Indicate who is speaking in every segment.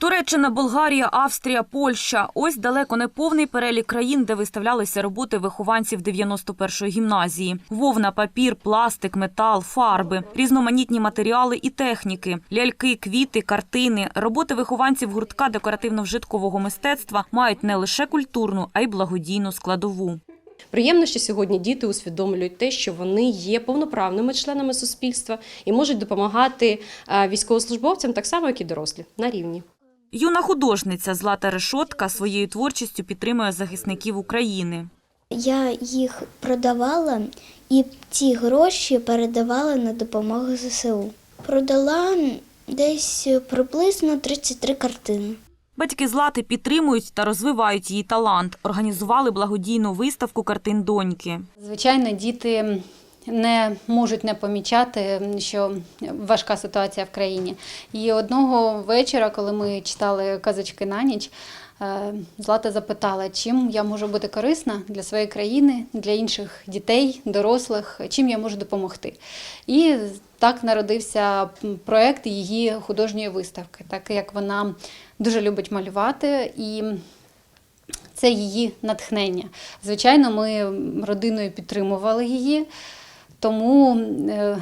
Speaker 1: Туреччина, Болгарія, Австрія, Польща. Ось далеко не повний перелік країн, де виставлялися роботи вихованців 91-ї гімназії. Вовна, папір, пластик, метал, фарби, різноманітні матеріали і техніки, ляльки, квіти, картини. Роботи вихованців гуртка декоративно-вжиткового мистецтва мають не лише культурну, а й благодійну складову.
Speaker 2: Приємно, що сьогодні діти усвідомлюють те, що вони є повноправними членами суспільства і можуть допомагати е, військовослужбовцям так само, як і дорослі на рівні.
Speaker 1: Юна художниця Злата Решотка своєю творчістю підтримує захисників України.
Speaker 3: Я їх продавала і ці гроші передавала на допомогу ЗСУ. Продала десь приблизно 33 картини.
Speaker 1: Батьки Злати підтримують та розвивають її талант. Організували благодійну виставку картин доньки.
Speaker 4: Звичайно, діти не можуть не помічати, що важка ситуація в країні. І одного вечора, коли ми читали казочки на ніч, е, Злата запитала, чим я можу бути корисна для своєї країни, для інших дітей, дорослих, чим я можу допомогти. І так народився проект її художньої виставки, так як вона дуже любить малювати і це її натхнення. Звичайно, ми родиною підтримували її, тому е,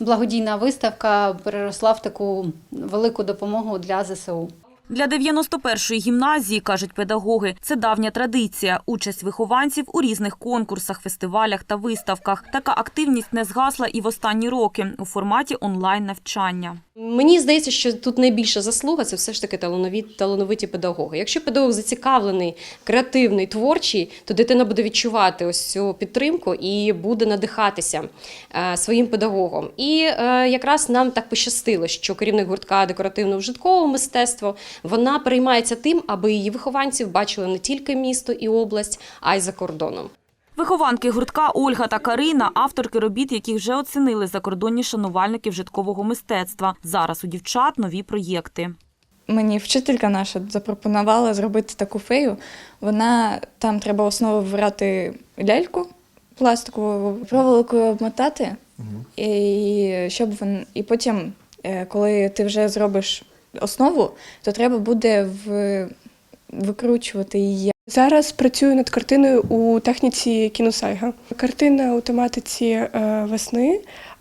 Speaker 4: благодійна виставка переросла в таку велику допомогу для ЗСУ.
Speaker 1: Для 91-ї гімназії, кажуть педагоги, це давня традиція. Участь вихованців у різних конкурсах, фестивалях та виставках. Така активність не згасла і в останні роки у форматі онлайн-навчання.
Speaker 2: Мені здається, що тут найбільша заслуга це все ж таки таланові, талановиті педагоги. Якщо педагог зацікавлений, креативний, творчий, то дитина буде відчувати ось цю підтримку і буде надихатися е, своїм педагогом. І е, якраз нам так пощастило, що керівник гуртка декоративно-вжиткового мистецтва вона переймається тим, аби її вихованців бачили не тільки місто і область, а й за кордоном.
Speaker 1: Вихованки гуртка Ольга та Карина – авторки робіт, яких вже оцінили закордонні шанувальники вжиткового мистецтва. Зараз у дівчат нові проєкти.
Speaker 5: Мені вчителька наша запропонувала зробити таку фею. Вона там треба основу вибирати ляльку пластикову, проволокою обмотати, і щоб вон, і потім, е, коли ти вже зробиш основу, то треба буде в, викручувати її.
Speaker 6: Зараз працюю над картиною у техніці кіносайга. Картина у тематиці е, весни.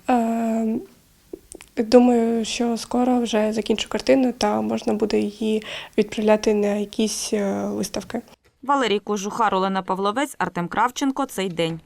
Speaker 6: Е, думаю, що скоро вже закінчу картину та можна буде її відправляти на якісь е, виставки.
Speaker 1: Валерій Кожухар, Олена Павловець, Артем Кравченко. Цей день.